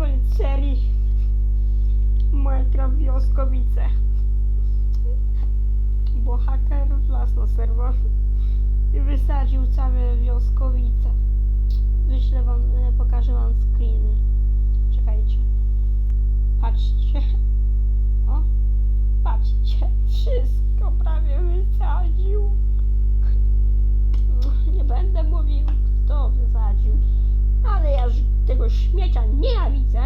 koniec serii Minecraft Wioskowice. Bo haker wlazł na serwer i wysadził całe Wioskowice. Wyślę wam, e, pokażę wam screeny. Śmiecia nienawidzę.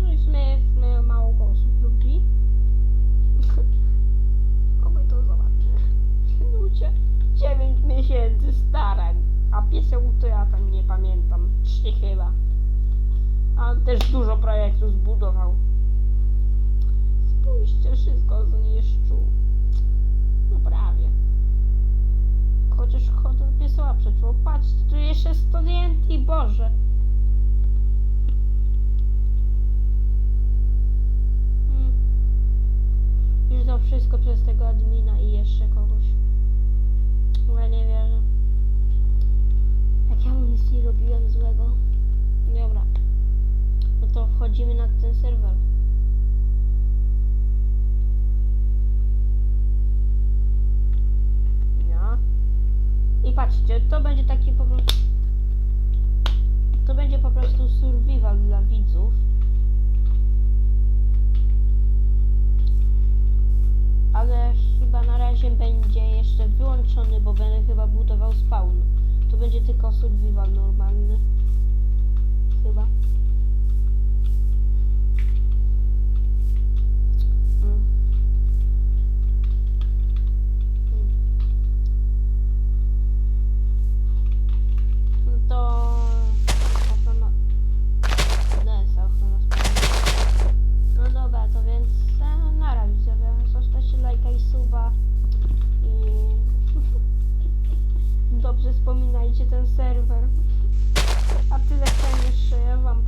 No i w sumie, mało go osób lubi. Oby to zobaczy. Ludzie, 9 miesięcy starań. A pieseł to ja tam nie pamiętam. Trzy chyba. A też dużo projektów zbudował. Spójrzcie, wszystko zniszczył. No prawie. Chociaż hotel pieseła przetrwał. Patrzcie, tu jeszcze 100 TNT, Boże. Wszystko przez tego admina i jeszcze kogoś. Bo Ja nie wierzę. Jak ja mu nic nie robiłem złego. Dobra. No to wchodzimy na ten serwer. No. I patrzcie, to będzie taki po prostu... To będzie po prostu survival dla widzów. Bo będę chyba budował spawn. To będzie tylko survival normalny. Dobrze wspominajcie ten serwer. A tyle chciałem jeszcze wam.